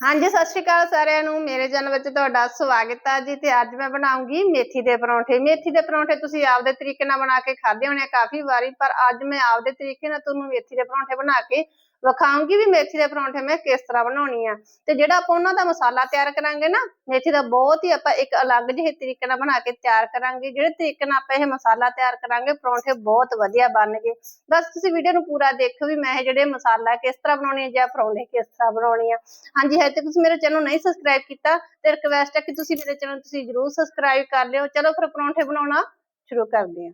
ਹਾਂਜੀ, ਸਤਿ ਸ਼੍ਰੀ ਅਕਾਲ ਸਾਰਿਆਂ ਨੂੰ। ਮੇਰੇ ਚੈਨਲ ਵਿੱਚ ਤੁਹਾਡਾ ਸਵਾਗਤ ਹੈ ਜੀ ਤੇ ਅੱਜ ਮੈਂ ਬਣਾਉਂਗੀ ਮੇਥੀ ਦੇ ਪਰੌਂਠੇ। ਮੇਥੀ ਦੇ ਪਰੌਂਠੇ ਤੁਸੀਂ ਆਪਦੇ ਤਰੀਕੇ ਨਾਲ ਬਣਾ ਕੇ ਖਾਦੇ ਹੋਣੇ ਆ ਕਾਫੀ ਵਾਰੀ, ਪਰ ਅੱਜ ਮੈਂ ਆਪਦੇ ਤਰੀਕੇ ਨਾਲ ਤੁਹਾਨੂੰ ਮੇਥੀ ਦੇ ਪਰੌਂਠੇ ਬਣਾ ਕੇ ਵਿਖਾਉਂਗੀ ਵੀ ਮੇਥੀ ਦੇ ਪਰੌਂਠੇ ਮੈਂ ਕਿਸ ਤਰ੍ਹਾਂ ਬਣਾਉਣੀ ਆ। ਤੇ ਜਿਹੜਾ ਆਪਾਂ ਉਹਨਾਂ ਦਾ ਮਸਾਲਾ ਤਿਆਰ ਕਰਾਂਗੇ ਨਾ, ਮੇਥੀ ਦਾ ਬਹੁਤ ਹੀ ਆਪਾਂ ਇੱਕ ਅਲੱਗ ਜਿਹੇ ਤਰੀਕੇ ਨਾਲ ਬਣਾ ਕੇ ਤਿਆਰ ਕਰਾਂਗੇ। ਜਿਹੜੇ ਤਰੀਕੇ ਨਾਲ ਆਪਾਂ ਇਹ ਮਸਾਲਾ ਤਿਆਰ ਕਰਾਂਗੇ, ਪਰੌਂਠੇ ਬਹੁਤ ਵਧੀਆ ਬਣਨਗੇ। ਬਸ ਤੁਸੀਂ ਵੀਡੀਓ ਨੂੰ ਪੂਰਾ ਦੇਖੋ ਵੀ ਮੈਂ ਇਹ ਜਿਹੜੇ ਮਸਾਲਾ ਕਿਸ ਤਰ੍ਹਾਂ ਬਣਾਉਣੀ ਹੈ ਜਾਂ ਪਰੌਂਠੇ ਕਿਸ ਤਰ੍ਹਾਂ ਬਣਾਉਣੀ ਆ। ਹਾਂਜੀ, ਹਜੇ ਤੇ ਤੁਸੀਂ ਮੇਰੇ ਚੈਨਲ ਨਹੀਂ ਸਬਸਕ੍ਰਾਈਬ ਕੀਤਾ, ਤੇ ਰਿਕਵੈਸਟ ਹੈ ਕਿ ਤੁਸੀਂ ਮੇਰੇ ਚੈਨਲ ਤੁਸੀਂ ਜਰੂਰ ਸਬਸਕ੍ਰਾਈਬ ਕਰ ਲਿਓ। ਚਲੋ ਫਿਰ ਪਰੌਂਠੇ ਬਣਾਉਣਾ ਸ਼ੁਰੂ ਕਰਦੇ ਹਾਂ।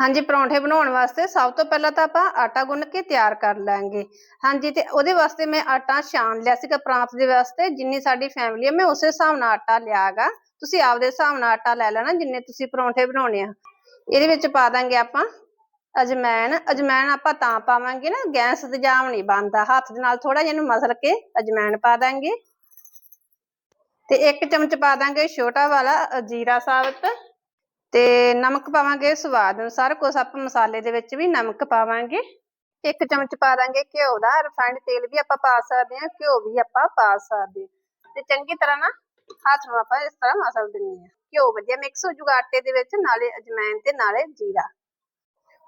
ਹਾਂਜੀ, ਪਰੌਂਠੇ ਬਣਾਉਣ ਵਾਸਤੇ ਸਭ ਤੋਂ ਪਹਿਲਾਂ ਤਾਂ ਆਪਾਂ ਆਟਾ ਗੁੰਨ ਕੇ ਤਿਆਰ ਕਰ ਲਾਂਗੇ। ਹਾਂਜੀ, ਤੇ ਉਹਦੇ ਵਾਸਤੇ ਮੈਂ ਆਟਾ ਛਾਣ ਲਿਆ ਸੀਗਾ ਪਰਾਂਠੇ ਦੇ ਵਾਸਤੇ, ਜਿੰਨੀ ਸਾਡੀ ਫੈਮਿਲੀ ਹੈ ਮੈਂ ਉਸੇ ਹਿਸਾਬ ਨਾਲ ਆਟਾ ਲਿਆਗਾ। ਤੁਸੀਂ ਆਪਦੇ ਹਿਸਾਬ ਨਾਲ ਆਟਾ ਲੈ ਲੈਣਾ, ਜਿੰਨੇ ਤੁਸੀਂ ਪਰੌਂਠੇ ਬਣਾਉਣੇ ਆ। ਇਹਦੇ ਵਿੱਚ ਪਾ ਦਾਂਗੇ ਆਪਾਂ ਅਜਮੈਨ। ਅਜਮੈਨ ਆਪਾਂ ਤਾਂ ਪਾਵਾਂਗੇ ਨਾ, ਗੈਸ ਤੇ ਜਾਮ ਨਹੀਂ ਬਣਦਾ। ਹੱਥ ਦੇ ਨਾਲ ਥੋੜਾ ਜਿਹਾ ਇਹਨੂੰ ਮਸਲ ਕੇ ਅਜਮੈਨ ਪਾ ਦਾਂਗੇ। ਤੇ ਇੱਕ ਚਮਚ ਪਾ ਦਾਂਗੇ ਛੋਟਾ ਵਾਲਾ ਜੀਰਾ ਸਾਬਤ। ਤੇ ਨਮਕ ਪਾਵਾਂਗੇ ਸਵਾਦ ਅਨੁਸਾਰ, ਕੁਛ ਆਪਾਂ ਮਸਾਲੇ ਦੇ ਵਿੱਚ ਵੀ ਨਮਕ ਪਾਵਾਂਗੇ। ਇੱਕ ਚਮਚ ਪਾ ਦਾਂਗੇ ਘਿਓ ਦਾ ਰਿਫਾਈਂਡ ਤੇਲ ਵੀ ਆਪਾਂ ਪਾ ਸਕਦੇ ਹਾਂ, ਘਿਓ ਵੀ ਆਪਾਂ ਪਾ ਸਕਦੇ ਹਾਂ। ਤੇ ਚੰਗੀ ਤਰ੍ਹਾਂ ਨਾ ਹੱਥ ਨੂੰ ਆਪਾਂ ਇਸ ਤਰ੍ਹਾਂ ਮਸਲ ਦਿੰਨੇ ਆ ਘਿਓ ਵਧੀਆ ਮਿਕਸ ਹੋ ਜੂਗਾ ਆਟੇ ਦੇ ਵਿੱਚ, ਨਾਲੇ ਅਜਵਾਇਣ ਤੇ ਨਾਲੇ ਜੀਰਾ।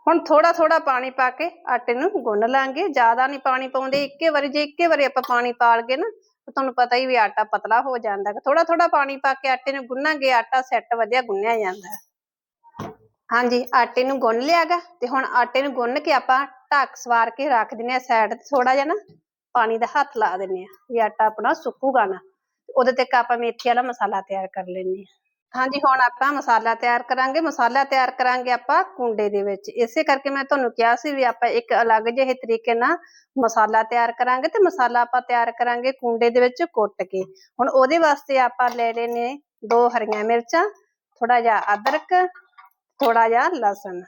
ਹੁਣ ਥੋੜਾ ਥੋੜਾ ਪਾਣੀ ਪਾ ਕੇ ਆਟੇ ਨੂੰ ਗੁੰਨ ਲਾਂਗੇ। ਜ਼ਿਆਦਾ ਨਹੀਂ ਪਾਣੀ ਪਾਉਂਦੇ, ਇੱਕੇ ਵਾਰੀ ਜੇ ਇੱਕੇ ਵਾਰੀ ਆਪਾਂ ਪਾਣੀ ਪਾ ਲਗੇ ਨਾ ਤੁਹਾਨੂੰ ਪਤਾ ਹੀ ਵੀ ਆਟਾ ਪਤਲਾ ਹੋ ਜਾਂਦਾ। ਥੋੜਾ ਥੋੜਾ ਪਾਣੀ ਪਾ ਕੇ ਆਟੇ ਨੂੰ ਗੁੰਨਾਂਗੇ, ਆਟਾ ਸੈੱਟ ਵਧੀਆ ਗੁੰਨਿਆ ਜਾਂਦਾ। ਹੈ ਹਾਂਜੀ, ਆਟੇ ਨੂੰ ਗੁੰਨ ਲਿਆਗਾ ਤੇ ਹੁਣ ਆਟੇ ਨੂੰ ਗੁੰਨ ਕੇ ਆਪਾਂ ਢੱਕ ਸਵਾਰ ਕੇ ਰੱਖ ਦਿੰਨੇ ਆ ਸਾਈਡ ਤੇ ਥੋੜਾ ਜਿਹਾ ਨਾ ਪਾਣੀ ਦਾ ਹੱਥ ਲਾ ਦਿੰਨੇ ਆ ਵੀ ਆਟਾ ਆਪਣਾ ਸੁੱਕੂਗਾ ਨਾ। ਉਹਦੇ ਤੇ ਆਪਾਂ ਮੇਥੀ ਵਾਲਾ ਮਸਾਲਾ ਤਿਆਰ ਕਰ ਲੈਣੇ ਆ ਹਾਂਜੀ, ਹੁਣ ਆਪਾਂ ਮਸਾਲਾ ਤਿਆਰ ਕਰਾਂਗੇ। ਮਸਾਲਾ ਤਿਆਰ ਕਰਾਂਗੇ ਆਪਾਂ ਕੁੰਡੇ ਦੇ ਵਿੱਚ। ਇਸੇ ਕਰਕੇ ਮੈਂ ਤੁਹਾਨੂੰ ਕਿਹਾ ਸੀ ਵੀ ਆਪਾਂ ਇੱਕ ਅਲੱਗ ਜਿਹੇ ਤਰੀਕੇ ਨਾਲ ਮਸਾਲਾ ਤਿਆਰ ਕਰਾਂਗੇ ਤੇ ਮਸਾਲਾ ਆਪਾਂ ਤਿਆਰ ਕਰਾਂਗੇ ਕੁੰਡੇ ਦੇ ਵਿੱਚ ਕੁੱਟ ਕੇ। ਹੁਣ ਉਹਦੇ ਵਾਸਤੇ ਆਪਾਂ ਲੈ ਲੈਨੇ ਦੋ ਹਰੀਆਂ ਮਿਰਚਾਂ ਥੋੜਾ ਜਿਹਾ ਅਦਰਕ ਥੋੜਾ ਜਿਹਾ ਲਸਣ।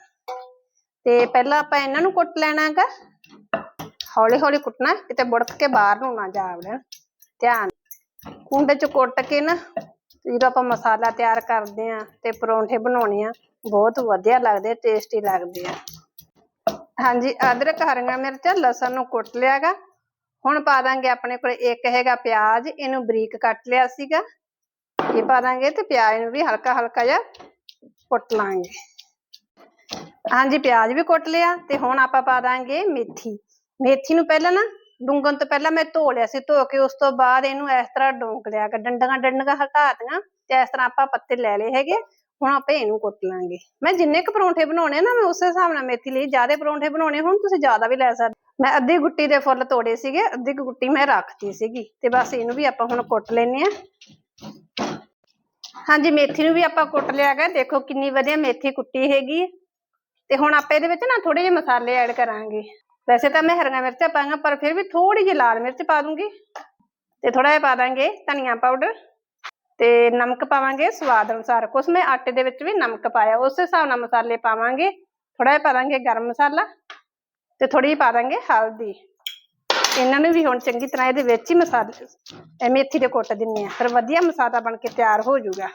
ਤੇ ਪਹਿਲਾਂ ਆਪਾਂ ਇਹਨਾਂ ਨੂੰ ਕੁੱਟ ਲੈਣਾ ਲੈਣਾਗਾ। ਹੌਲੀ ਹੌਲੀ ਕੁੱਟਣਾ, ਕਿਤੇ ਬੁੜਕ ਕੇ ਬਾਹਰ ਨੂੰ ਨਾ ਜਾ ਵੜਨ ਧਿਆਨ। ਕੁੰਡੇ ਚ ਕੁੱਟ ਕੇ ਨਾ, ਜਦੋਂ ਆਪਾਂ ਮਸਾਲਾ ਤਿਆਰ ਕਰਦੇ ਆ ਤੇ ਪਰੌਂਠੇ ਬਣਾਉਣੇ ਆ, ਬਹੁਤ ਵਧੀਆ ਲੱਗਦੇ, ਟੇਸਟੀ ਲੱਗਦੇ ਆ। ਹਾਂਜੀ, ਅਦਰਕ, ਹਰੀਆਂ ਮਿਰਚਾਂ, ਲਸਣ ਨੂੰ ਕੁੱਟ ਲਿਆਗਾ। ਹੁਣ ਪਾ ਦਾਂਗੇ ਆਪਣੇ ਕੋਲ ਇੱਕ ਹੈਗਾ ਪਿਆਜ਼, ਇਹਨੂੰ ਬਰੀਕ ਕੱਟ ਲਿਆ ਸੀਗਾ। ਇਹ ਪਾ ਦਾਂਗੇ ਤੇ ਪਿਆਜ਼ ਨੂੰ ਵੀ ਹਲਕਾ ਹਲਕਾ ਜਿਹਾ ਕੁੱਟ ਲਾਂਗੇ। ਹਾਂਜੀ, ਪਿਆਜ਼ ਵੀ ਕੁੱਟ ਲਿਆ ਤੇ ਹੁਣ ਆਪਾਂ ਪਾ ਦਾਂਗੇ ਮੇਥੀ। ਮੇਥੀ ਨੂੰ ਪਹਿਲਾਂ ਨਾ ਡੁੰਗਣ ਤੋਂ ਪਹਿਲਾਂ ਮੈਂ ਧੋ ਲਿਆ ਸੀ, ਧੋ ਕੇ ਉਸ ਤੋਂ ਬਾਅਦ ਇਹਨੂੰ ਇਸ ਤਰ੍ਹਾਂ ਡੋਂਕ ਲਿਆ ਕਿ ਡੰਡੀਆਂ ਡੰਡੀਆਂ ਹਟਾਤੀਆਂ ਤੇ ਇਸ ਤਰ੍ਹਾਂ ਆਪਾਂ ਪੱਤੇ ਲੈ ਲਏ ਹੈਗੇ। ਹੁਣ ਆਪਾਂ ਇਹਨੂੰ ਕੁੱਟ ਲਾਂਗੇ। ਮੈਂ ਜਿੰਨੇ ਕੁ ਪਰੌਂਠੇ ਬਣਾਉਣੇ ਨਾ, ਮੈਂ ਉਸੇ ਹਿਸਾਬ ਨਾਲ ਮੇਥੀ ਲਈ। ਜ਼ਿਆਦਾ ਪਰੌਂਠੇ ਬਣਾਉਣੇ ਹੁਣ, ਤੁਸੀਂ ਜ਼ਿਆਦਾ ਵੀ ਲੈ ਸਕਦੇ ਮੈਂ ਅੱਧੀ ਗੁੱਟੀ ਦੇ ਫੁੱਲ ਤੋੜੇ ਸੀਗੇ, ਅੱਧੀ ਕੁ ਗੁੱਟੀ ਮੈਂ ਰੱਖਤੀ ਸੀਗੀ ਤੇ ਬਸ ਇਹਨੂੰ ਵੀ ਆਪਾਂ ਹੁਣ ਕੁੱਟ ਲੈਨੇ ਆ ਹਾਂਜੀ, ਮੇਥੀ ਨੂੰ ਵੀ ਆਪਾਂ ਕੁੱਟ ਲਿਆ ਗਾ ਦੇਖੋ ਕਿੰਨੀ ਵਧੀਆ ਮੇਥੀ ਕੁੱਟੀ ਹੈਗੀ। ਤੇ ਹੁਣ ਆਪਾਂ ਇਹਦੇ ਵਿੱਚ ਨਾ ਥੋੜੇ ਜਿਹੇ ਮਸਾਲੇ ਐਡ ਕਰਾਂਗੇ। ਵੈਸੇ ਤਾਂ ਮੈਂ ਹਰੀਆਂ ਮਿਰਚਾਂ ਪਾਵਾਂਗਾ ਪਰ ਫਿਰ ਵੀ ਥੋੜੀ ਜਿਹੀ ਲਾਲ ਮਿਰਚ ਪਾ ਦੂੰਗੀ। ਤੇ ਥੋੜਾ ਜਿਹਾ ਪਾ ਦਾਂਗੇ ਧਨੀਆ ਪਾਊਡਰ। ਤੇ ਨਮਕ ਪਾਵਾਂਗੇ ਸਵਾਦ ਅਨੁਸਾਰ। ਕੁਛ ਮੈਂ ਆਟੇ ਦੇ ਵਿੱਚ ਵੀ ਨਮਕ ਪਾਇਆ, ਉਸ ਹਿਸਾਬ ਨਾਲ ਮਸਾਲੇ ਪਾਵਾਂਗੇ। ਥੋੜਾ ਜਿਹਾ ਪਾ ਦਾਂਗੇ ਗਰਮ ਮਸਾਲਾ। ਤੇ ਥੋੜੀ ਜਿਹੀ ਪਾ ਦਾਂਗੇ ਹਲਦੀ। ਇਹਨਾਂ ਨੂੰ ਵੀ ਹੁਣ ਚੰਗੀ ਤਰ੍ਹਾਂ ਇਹਦੇ ਵਿੱਚ ਹੀ ਮਸਾਲੇ ਮੇਥੀ ਦੇ ਕੁੱਟ ਦਿੰਨੇ ਆ। ਫਿਰ ਵਧੀਆ ਮਸਾਲਾ ਬਣ ਕੇ ਤਿਆਰ ਹੋ ਜਾਊਗਾ।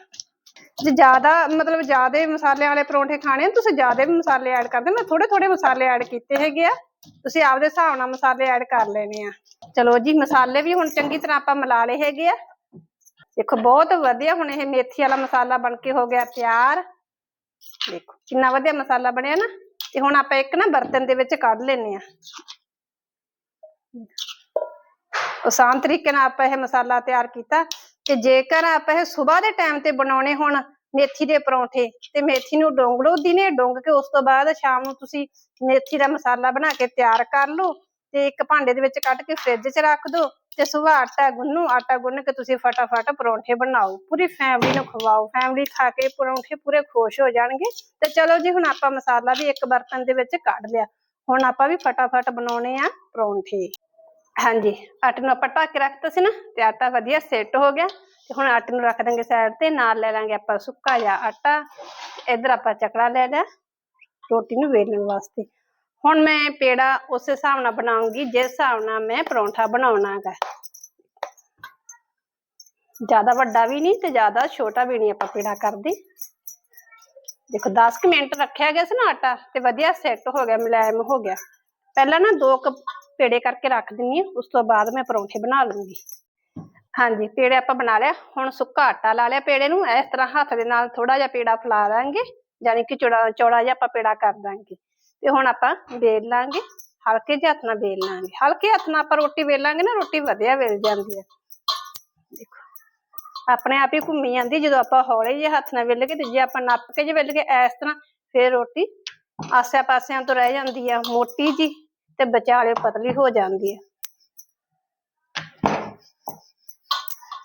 ਜੇ ਜ਼ਿਆਦਾ, ਮਤਲਬ ਜ਼ਿਆਦਾ ਮਸਾਲਿਆਂ ਵਾਲੇ ਪਰੌਂਠੇ ਖਾਣੇ ਤੁਸੀਂ ਜ਼ਿਆਦਾ ਮਸਾਲੇ ਐਡ ਕਰਦੇ ਮੈਂ ਥੋੜੇ ਥੋੜੇ ਮਸਾਲੇ ਐਡ ਕੀਤੇ ਹੈਗੇ ਆ। ਤੁਸੀਂ ਆਪਦੇ ਹਿਸਾਬ ਨਾਲ ਮਸਾਲੇ ਐਡ ਕਰ ਲੈਣੇ ਆ। ਚਲੋ ਜੀ, ਮਸਾਲੇ ਵੀ ਹੁਣ ਚੰਗੀ ਤਰ੍ਹਾਂ ਆਪਾਂ ਮਿਲਾ ਲਏ ਹੈਗੇ ਆ। ਦੇਖੋ, ਬਹੁਤ ਵਧੀਆ ਹੁਣ ਇਹ ਮੇਥੀ ਵਾਲਾ ਮਸਾਲਾ ਬਣ ਕੇ ਹੋ ਗਿਆ ਤਿਆਰ। ਦੇਖੋ, ਕਿੰਨਾ ਵਧੀਆ ਮਸਾਲਾ ਬਣਿਆ ਨਾ। ਤੇ ਹੁਣ ਆਪਾਂ ਇੱਕ ਨਾ ਬਰਤਨ ਦੇ ਵਿੱਚ ਕੱਢ ਲੈਨੇ ਆ। ਆਸਾਨ ਤਰੀਕੇ ਨਾਲ ਆਪਾਂ ਇਹ ਮਸਾਲਾ ਤਿਆਰ ਕੀਤਾ ਤੇ ਜੇਕਰ ਆਪਾਂ ਇਹ ਸਵੇਰ ਦੇ ਟਾਈਮ ਤੇ ਬਣਾਉਣੇ ਹੁਣ ਮੇਥੀ ਦੇ ਪਰੌਂਠੇ ਤੇ ਮੇਥੀ ਨੂੰ ਡੋਂਗ ਲਓ, ਦਿਨੇ ਡੋਂਗ ਕੇ ਉਸ ਤੋਂ ਬਾਅਦ ਸ਼ਾਮ ਨੂੰ ਤੁਸੀਂ ਮੇਥੀ ਦਾ ਮਸਾਲਾ ਬਣਾ ਕੇ ਤਿਆਰ ਕਰ ਲਓ ਤੇ ਇੱਕ ਭਾਂਡੇ ਦੇ ਵਿੱਚ ਕੱਢ ਕੇ ਫ੍ਰਿਜ 'ਚ ਰੱਖ ਦਿਓ ਤੇ ਸਵੇਰ ਆਟਾ ਗੁੰਨੋ ਆਟਾ ਗੁੰਨ ਕੇ ਤੁਸੀਂ ਫਟਾਫਟ ਪਰੌਂਠੇ ਬਣਾਓ, ਪੂਰੀ ਫੈਮਿਲੀ ਨੂੰ ਖਵਾਓ ਫੈਮਿਲੀ ਖਾ ਕੇ ਪਰੌਂਠੇ ਪੂਰੇ ਖੁਸ਼ ਹੋ ਜਾਣਗੇ ਤੇ ਚਲੋ ਜੀ ਹੁਣ ਆਪਾਂ ਮਸਾਲਾ ਵੀ ਇੱਕ ਬਰਤਨ ਦੇ ਵਿੱਚ ਕੱਢ ਲਿਆ। ਹੁਣ ਆਪਾਂ ਵੀ ਫਟਾਫਟ ਬਣਾਉਣੇ ਆ ਪਰੌਂਠੇ। ਹਾਂਜੀ ਆਟੇ ਨੂੰ ਆਪਾਂ ਢੱਕ ਕੇ ਰੱਖਤਾ ਸੀ ਨਾ, ਤੇ ਆਟਾ ਵਧੀਆ ਸੈੱਟ ਹੋ ਗਿਆ। ਤੇ ਹੁਣ ਆਟੇ ਨੂੰ ਰੱਖ ਦਾਂਗੇ ਸਾਈਡ ਤੇ, ਨਾਲ ਲੈ ਲਾਂਗੇ ਆਪਾਂ ਸੁੱਕਾ ਜਿਹਾ ਆਟਾ। ਇਧਰ ਆਪਾਂ ਚਕਲਾ ਲੈ ਲਿਆ, ਰੋਟੀ ਨੂੰ ਵੇਲਣ ਵਾਸਤੇ। ਹੁਣ ਮੈਂ ਪੇੜਾ ਉਸੇ ਹਿਸਾਬ ਨਾਲ ਬਣਾਉਂਗੀ, ਜਿਸ ਹਿਸਾਬ ਨਾਲ ਮੈਂ ਪਰੌਂਠਾ ਬਣਾਉਣਾ ਹੈਗਾ। ਜ਼ਿਆਦਾ ਵੱਡਾ ਵੀ ਨਹੀਂ ਤੇ ਜ਼ਿਆਦਾ ਛੋਟਾ ਵੀ ਨਹੀਂ ਆਪਾਂ ਪੇੜਾ ਕਰਦੇ। ਦੇਖੋ 10 ਮਿੰਟ ਰੱਖਿਆ ਗਿਆ ਸੀ ਨਾ ਆਟਾ ਤੇ ਵਧੀਆ ਸੈੱਟ ਹੋ ਗਿਆ, ਮੁਲਾਇਮ ਹੋ ਗਿਆ। ਪਹਿਲਾਂ ਨਾ ਦੋ ਕੁ ਪੇੜੇ ਕਰਕੇ ਰੱਖ ਦਿੰਨੀ ਆ ਉਸ ਤੋਂ ਬਾਅਦ ਮੈਂ ਪਰੌਂਠੇ ਬਣਾ ਲੂੰਗੀ। ਹਾਂਜੀ, ਪੇੜੇ ਆਪਾਂ ਬਣਾ ਲਿਆ। ਹੁਣ ਸੁੱਕਾ ਆਟਾ ਲਾ ਲਿਆ ਪੇੜੇ ਨੂੰ, ਇਸ ਤਰ੍ਹਾਂ ਹੱਥ ਦੇ ਨਾਲ ਥੋੜਾ ਜਿਹਾ ਪੇੜਾ ਫੈਲਾ ਦਾਂਗੇ, ਯਾਨੀ ਕਿ ਚੌੜਾ ਚੌੜਾ ਜਿਹਾ ਆਪਾਂ ਪੇੜਾ ਕਰ ਦਾਂਗੇ। ਤੇ ਹੁਣ ਆਪਾਂ ਵੇਲ ਲਾਂਗੇ, ਹਲਕੇ ਜਿਹੇ ਹੱਥ ਨਾਲ ਵੇਲ ਲਾਂਗੇ। ਹਲਕੇ ਹੱਥ ਨਾਲ ਆਪਾਂ ਰੋਟੀ ਵੇਲਾਂਗੇ ਨਾ, ਰੋਟੀ ਵਧੀਆ ਵੇਲ ਜਾਂਦੀ ਹੈ। ਦੇਖੋ। ਆਪਣੇ ਆਪ ਹੀ ਘੁੰਮੀ ਜਾਂਦੀ ਜਦੋਂ ਆਪਾਂ ਹੌਲੇ ਜਿਹੇ ਹੱਥ ਨਾਲ ਵੇਲ ਕੇ ਤੇ ਜੇ ਆਪਾਂ ਨੱਪ ਕੇ ਜੇ ਵੇਲ ਕੇ ਇਸ ਤਰ੍ਹਾਂ ਫਿਰ ਰੋਟੀ ਆਸੇ ਪਾਸਿਆਂ ਤੋਂ ਰਹਿ ਜਾਂਦੀ ਆ, ਮੋਟੀ ਜੀ ਤੇ ਵਿਚਾਲੇ ਪਤਲੀ ਹੋ ਜਾਂਦੀ ਆ।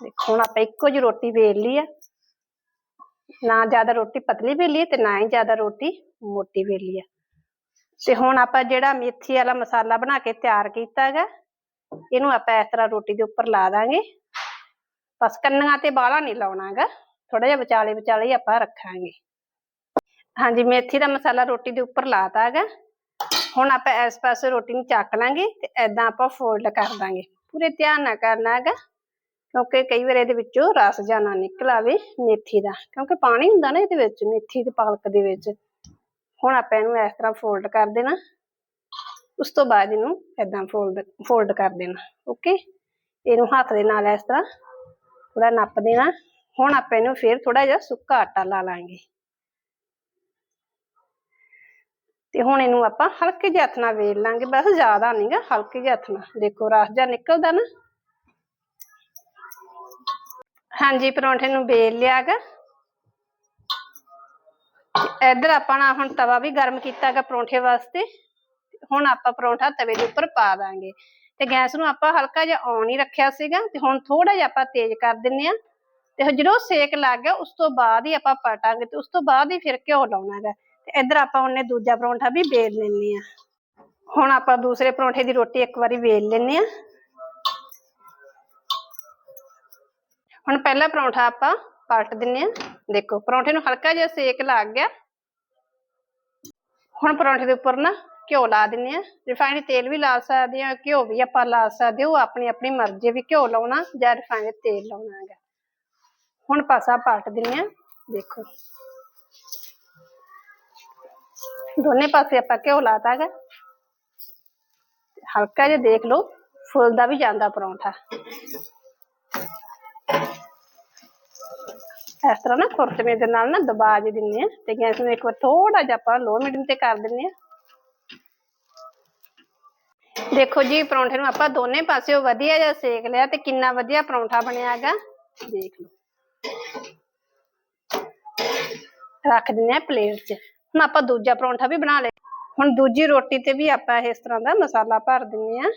ਦੇਖੋ, ਹੁਣ ਆਪਾਂ ਇੱਕੋ ਜਿਹੀ ਰੋਟੀ ਵੇਲ ਲਈ ਆ। ਨਾ ਜ਼ਿਆਦਾ ਰੋਟੀ ਪਤਲੀ ਵੇਲੀ ਹੈ ਤੇ ਨਾ ਹੀ ਜ਼ਿਆਦਾ ਰੋਟੀ ਮੋਟੀ ਵੇਲੀ ਹੈ ਤੇ ਹੁਣ ਆਪਾਂ ਜਿਹੜਾ ਮੇਥੀ ਵਾਲਾ ਮਸਾਲਾ ਬਣਾ ਕੇ ਤਿਆਰ ਕੀਤਾ ਹੈਗਾ, ਇਹਨੂੰ ਆਪਾਂ ਇਸ ਤਰ੍ਹਾਂ ਰੋਟੀ ਦੇ ਉੱਪਰ ਲਾ ਦਾਂਗੇ। ਬਸ ਕੰਨਾਂ ਤੇ ਬਾਲਾ ਨਹੀਂ ਲਾਉਣਾ ਹੈਗਾ ਥੋੜਾ ਜਿਹਾ ਵਿਚਾਲੇ ਵਿਚਾਲੇ ਹੀ ਆਪਾਂ ਰੱਖਾਂਗੇ। ਹਾਂਜੀ, ਮੇਥੀ ਦਾ ਮਸਾਲਾ ਰੋਟੀ ਦੇ ਉੱਪਰ ਲਾਤਾ ਹੈਗਾ ਹੁਣ ਆਪਾਂ ਇਸ ਪਾਸੇ ਰੋਟੀ ਨੂੰ ਚੱਕ ਲਾਂਗੇ ਤੇ ਐਦਾਂ ਆਪਾਂ ਫੋਲਡ ਕਰ ਦਾਂਗੇ। ਪੂਰੇ ਧਿਆਨ ਨਾਲ ਕਰਨਾ ਹੈਗਾ ਕਿਉਂਕਿ ਕਈ ਵਾਰ ਇਹਦੇ ਵਿੱਚੋਂ ਰਸ ਜਾਣਾ ਨਿਕਲ ਆਵੇ ਮੇਥੀ ਦਾ। ਕਿਉਂਕਿ ਪਾਣੀ ਹੁੰਦਾ ਨਾ ਇਹਦੇ ਵਿੱਚ, ਮੇਥੀ ਤੇ ਪਾਲਕ ਦੇ ਵਿੱਚ। ਹੁਣ ਆਪਾਂ ਇਹਨੂੰ ਇਸ ਤਰ੍ਹਾਂ ਫੋਲਡ ਕਰ ਦੇਣਾ। ਉਸ ਤੋਂ ਬਾਅਦ ਇਹਨੂੰ ਐਦਾਂ ਫੋਲਡ ਫੋਲਡ ਕਰ ਦੇਣਾ। ਓਕੇ ਇਹਨੂੰ ਹੱਥ ਦੇ ਨਾਲ ਇਸ ਤਰ੍ਹਾਂ ਥੋੜਾ ਨੱਪ ਦੇਣਾ। ਹੁਣ ਆਪਾਂ ਇਹਨੂੰ ਫੇਰ ਥੋੜਾ ਜਿਹਾ ਸੁੱਕਾ ਆਟਾ ਲਾ ਲਾਂਗੇ। ਤੇ ਹੁਣ ਇਹਨੂੰ ਆਪਾਂ ਹਲਕੇ ਜਿਹੇ ਹੱਥ ਨਾਲ ਵੇਲ ਲਾਂਗੇ। ਬਸ ਜ਼ਿਆਦਾ ਨਹੀਂਗਾ ਹਲਕੇ ਜਿਹੇ ਹੱਥ ਨਾਲ। ਦੇਖੋ, ਰਸ ਜਿਹਾ ਨਿਕਲਦਾ ਨਾ। ਹਾਂਜੀ, ਪਰੌਂਠੇ ਨੂੰ ਵੇਲ ਲਿਆਗਾ ਇੱਧਰ ਆਪਾਂ ਨਾ ਹੁਣ ਤਵਾ ਵੀ ਗਰਮ ਕੀਤਾਗਾ ਪਰੌਂਠੇ ਵਾਸਤੇ। ਹੁਣ ਆਪਾਂ ਪਰੌਂਠਾ ਤਵੇ ਦੇ ਉੱਪਰ ਪਾ ਦਾਂਗੇ। ਤੇ ਗੈਸ ਨੂੰ ਆਪਾਂ ਹਲਕਾ ਜਿਹਾ ਔਨ ਹੀ ਰੱਖਿਆ ਸੀਗਾ ਤੇ ਹੁਣ ਥੋੜਾ ਜਿਹਾ ਆਪਾਂ ਤੇਜ਼ ਕਰ ਦਿੰਨੇ ਆ ਤੇ ਜਦੋਂ ਸੇਕ ਲੱਗ ਗਿਆ, ਉਸ ਤੋਂ ਬਾਅਦ ਹੀ ਆਪਾਂ ਪਟਾਂਗੇ ਤੇ ਉਸ ਤੋਂ ਬਾਅਦ ਹੀ ਫਿਰ ਘਿਓ ਲਾਉਣਾ ਹੈਗਾ ਤੇ ਇੱਧਰ ਆਪਾਂ ਉਹਨੇ ਦੂਜਾ ਪਰੌਂਠਾ ਵੀ ਵੇਲ ਲੈਣੇ ਆ ਹੁਣ ਆਪਾਂ ਦੂਸਰੇ ਪਰੌਂਠੇ ਦੀ ਰੋਟੀ ਇੱਕ ਵਾਰੀ ਵੇਲ ਲੈਣੇ ਆ ਹੁਣ ਪਹਿਲਾ ਪਰੌਂਠਾ ਆਪਾਂ ਪਲਟ ਦਿੰਨੇ ਆ ਦੇਖੋ, ਪਰੌਂਠੇ ਨੂੰ ਹਲਕਾ ਜਿਹਾ ਸੇਕ ਲੱਗ ਗਿਆ। ਹੁਣ ਪਰੌਂਠੇ ਦੇ ਉੱਪਰ ਨਾ ਘਿਓ ਲਾ ਦਿੰਨੇ ਆ। ਰਿਫਾਈਨਡ ਤੇਲ ਵੀ ਲਾ ਸਕਦੇ ਆ, ਘਿਓ ਵੀ ਆਪਾਂ ਲਾ ਸਕਦੇ ਹੋ ਆਪਣੀ ਆਪਣੀ ਮਰਜ਼ੀ ਵੀ ਘਿਓ ਲਾਉਣਾ ਜਾਂ ਰਿਫਾਈਨਡ ਤੇਲ ਲਾਉਣਾ ਹੈਗਾ। ਹੁਣ ਪਾਸਾ ਪਲਟ ਦਿੰਨੇ ਆ, ਦੇਖੋ। ਦੋਨੇ ਪਾਸੇ ਆਪਾਂ ਘਿਓ ਲਾਤਾ ਹੈਗਾ। ਹਲਕਾ ਜਿਹਾ ਦੇਖ ਲਓ ਫੁੱਲਦਾ ਵੀ ਜਾਂਦਾ ਪਰੌਂਠਾ। ਇਸ ਤਰ੍ਹਾਂ ਨਾ ਖੁਰਚਵੇਂ ਦੇ ਨਾਲ ਨਾ ਦਬਾ ਜੇ ਦਿੰਨੇ ਆ। ਤੇ ਗੈਸ ਨੂੰ ਇੱਕ ਵਾਰ ਥੋੜਾ ਜਿਹਾ ਆਪਾਂ ਲੋ ਮੀਡੀਅਮ ਤੇ ਕਰ ਦਿੰਨੇ ਆ। ਦੇਖੋ ਜੀ, ਪਰੌਂਠੇ ਨੂੰ ਆਪਾਂ ਦੋਨੇ ਪਾਸਿਓਂ ਵਧੀਆ ਜਿਹਾ ਸੇਕ ਲਿਆ ਤੇ ਕਿੰਨਾ ਵਧੀਆ ਪਰੌਂਠਾ ਬਣਿਆ ਹੈਗਾ। ਦੇਖ ਲਓ। ਰੱਖ ਦਿੰਨੇ ਆ ਪਲੇਟ 'ਚ। ਹੁਣ ਆਪਾਂ ਦੂਜਾ ਪਰੌਂਠਾ ਵੀ ਬਣਾ ਲਿਆ। ਹੁਣ ਦੂਜੀ ਰੋਟੀ ਤੇ ਵੀ ਆਪਾਂ ਇਸ ਤਰ੍ਹਾਂ ਦਾ ਮਸਾਲਾ ਭਰ ਦਿੰਨੇ ਆ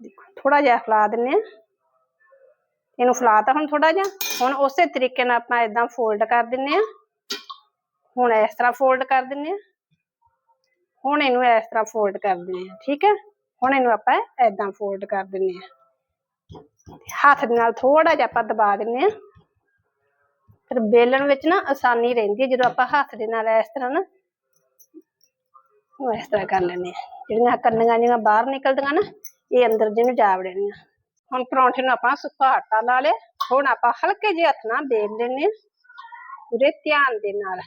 ਦੇਖੋ ਥੋੜਾ ਜਿਹਾ ਫਲਾ ਦਿੰਨੇ ਆ ਇਹਨੂੰ ਫਲਾਤਾ ਹੁਣ ਥੋੜਾ ਜਿਹਾ। ਹੁਣ ਉਸੇ ਤਰੀਕੇ ਨਾਲ ਆਪਾਂ ਇਦਾਂ ਫੋਲਡ ਕਰ ਦਿੰਨੇ ਆ ਹੁਣ ਇਸ ਤਰ੍ਹਾਂ ਫੋਲਡ ਕਰ ਦਿੰਨੇ ਆ ਹੁਣ ਇਹਨੂੰ ਇਸ ਤਰ੍ਹਾਂ ਫੋਲਡ ਕਰ ਦਿੰਨੇ ਆ ਠੀਕ ਹੈ? ਹੁਣ ਇਹਨੂੰ ਆਪਾਂ ਇਦਾਂ ਫੋਲਡ ਕਰ ਦਿੰਨੇ ਆ ਹੱਥ ਦੇ ਨਾਲ ਥੋੜਾ ਜਿਹਾ ਆਪਾਂ ਦਬਾ ਦਿੰਨੇ ਆ ਫਿਰ ਬੇਲਣ ਵਿੱਚ ਨਾ ਆਸਾਨੀ ਰਹਿੰਦੀ ਹੈ, ਜਦੋਂ ਆਪਾਂ ਹੱਥ ਦੇ ਨਾਲ ਇਸ ਤਰ੍ਹਾਂ ਨਾ ਉਹ ਇਸ ਤਰ੍ਹਾਂ ਕਰ ਲੈਂਦੇ ਆ ਜਿਹੜੀਆਂ ਕੰਨੀਆਂ ਜਿਹੀਆਂ ਬਾਹਰ ਨਿਕਲਦੀਆਂ ਨਾ, ਇਹ ਅੰਦਰ ਜਿਹਨੂੰ ਜਾ ਵੜਨੀਆਂ ਹੁਣ ਪਰੌਂਠੇ ਨੂੰ ਆਪਾਂ ਸੁੱਕਾ ਆਟਾ ਲਾ ਲਿਆ। ਹੁਣ ਆਪਾਂ ਹਲਕੇ ਜਿਹੇ ਹੱਥ ਨਾਲ ਬੇਲ ਲੈਣੇ ਆ ਪੂਰੇ ਧਿਆਨ ਦੇ ਨਾਲ।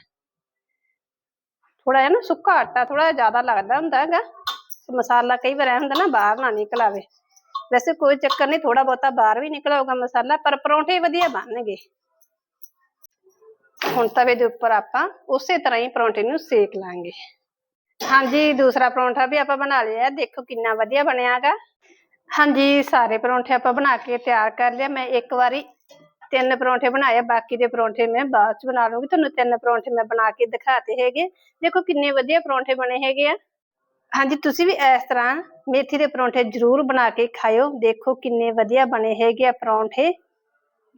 ਥੋੜਾ ਜਿਹਾ ਨਾ ਸੁੱਕਾ ਆਟਾ ਥੋੜਾ ਜ਼ਿਆਦਾ ਲੱਗਦਾ ਹੁੰਦਾ ਹੈਗਾ। ਮਸਾਲਾ ਕਈ ਵਾਰ ਐ ਹੁੰਦਾ ਨਾ ਬਾਹਰ ਨਾ ਨਿਕਲ ਆਵੇ। ਵੈਸੇ ਕੋਈ ਚੱਕਰ ਨਹੀਂ ਥੋੜਾ ਬਹੁਤਾ ਬਾਹਰ ਵੀ ਨਿਕਲ ਆਊਗਾ ਮਸਾਲਾ, ਪਰ ਪਰੌਂਠੇ ਵਧੀਆ ਬਣਨਗੇ। ਹੁਣ ਤਵੇ ਦੇ ਉੱਪਰ ਆਪਾਂ ਉਸੇ ਤਰ੍ਹਾਂ ਹੀ ਪਰੌਂਠੇ ਨੂੰ ਸੇਕ ਲਾਂਗੇ। ਹਾਂਜੀ, ਦੂਸਰਾ ਪਰੌਂਠਾ ਵੀ ਆਪਾਂ ਬਣਾ ਲਿਆ। ਦੇਖੋ ਕਿੰਨਾ ਵਧੀਆ ਬਣਿਆਗਾ ਹਾਂਜੀ, ਸਾਰੇ ਪਰੌਂਠੇ ਆਪਾਂ ਬਣਾ ਕੇ ਤਿਆਰ ਕਰ ਲਿਆ। ਮੈਂ ਇੱਕ ਵਾਰੀ ਤਿੰਨ ਪਰੌਂਠੇ ਬਣਾਏ ਬਾਕੀ ਦੇ ਪਰੌਂਠੇ ਮੈਂ ਬਾਅਦ ਚ ਬਣਾ ਲੂੰਗੀ ਤੁਹਾਨੂੰ ਤਿੰਨ ਪਰੌਂਠੇ ਮੈਂ ਬਣਾ ਕੇ ਦਿਖਾਤੇ ਹੈਗੇ। ਦੇਖੋ ਕਿੰਨੇ ਵਧੀਆ ਪਰੌਂਠੇ ਬਣੇ ਹੈਗੇ ਆ। ਹਾਂਜੀ, ਤੁਸੀਂ ਵੀ ਇਸ ਤਰ੍ਹਾਂ ਮੇਥੀ ਦੇ ਪਰੌਂਠੇ ਜ਼ਰੂਰ ਬਣਾ ਕੇ ਖਾਇਓ। ਦੇਖੋ ਕਿੰਨੇ ਵਧੀਆ ਬਣੇ ਹੈਗੇ ਆ ਪਰੌਂਠੇ।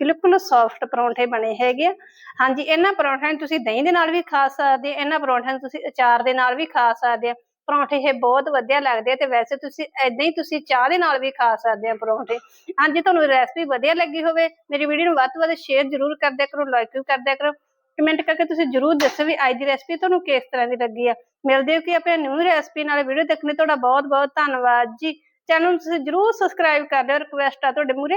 ਬਿਲਕੁਲ ਸੌਫਟ ਪਰੌਂਠੇ ਬਣੇ ਹੈਗੇ ਆ। ਹਾਂਜੀ, ਇਹਨਾਂ ਪਰੌਂਠਿਆਂ ਨੂੰ ਤੁਸੀਂ ਦਹੀਂ ਦੇ ਨਾਲ ਵੀ ਖਾ ਸਕਦੇ ਇਹਨਾਂ ਪਰੌਂਠਿਆਂ ਨੂੰ ਤੁਸੀਂ ਅਚਾਰ ਦੇ ਨਾਲ ਵੀ ਖਾ ਸਕਦੇ ਆ। ਪਰੌਂਠੇ ਇਹ ਬਹੁਤ ਵਧੀਆ ਲੱਗਦੇ ਆ ਤੇ ਵੈਸੇ ਤੁਸੀਂ ਐਦਾਂ ਹੀ ਤੁਸੀਂ ਚਾਹ ਦੇ ਨਾਲ ਵੀ ਖਾ ਸਕਦੇ ਆ ਪਰੌਂਠੇ। ਹਾਂਜੀ, ਤੁਹਾਨੂੰ ਰੈਸਪੀ ਵਧੀਆ ਲੱਗੀ ਹੋਵੇ, ਮੇਰੀ ਵੀਡੀਓ ਨੂੰ ਵੱਧ ਤੋਂ ਵੱਧ ਸ਼ੇਅਰ ਜ਼ਰੂਰ ਕਰਦਿਆ ਕਰੋ ਲਾਈਕ ਵੀ ਕਰਦਿਆ ਕਰੋ। ਕਮੈਂਟ ਕਰਕੇ ਤੁਸੀਂ ਜ਼ਰੂਰ ਦੱਸੋ ਵੀ ਅੱਜ ਦੀ ਰੈਸਪੀ ਤੁਹਾਨੂੰ ਕਿਸ ਤਰ੍ਹਾਂ ਦੀ ਲੱਗੀ ਆ। ਮਿਲਦੇ ਹੋ ਕਿ ਆਪਣੇ ਨਿਊ ਰੈਸਪੀ ਨਾਲ ਵੀਡੀਓ ਦੇਖਣੇ ਤੁਹਾਡਾ ਬਹੁਤ ਬਹੁਤ ਧੰਨਵਾਦ ਜੀ। ਚੈਨਲ ਨੂੰ ਤੁਸੀਂ ਜ਼ਰੂਰ ਸਬਸਕ੍ਰਾਈਬ ਕਰ ਲਿਓ ਰਿਕੁਐਸਟ ਆ ਤੁਹਾਡੇ ਮੂਰੇ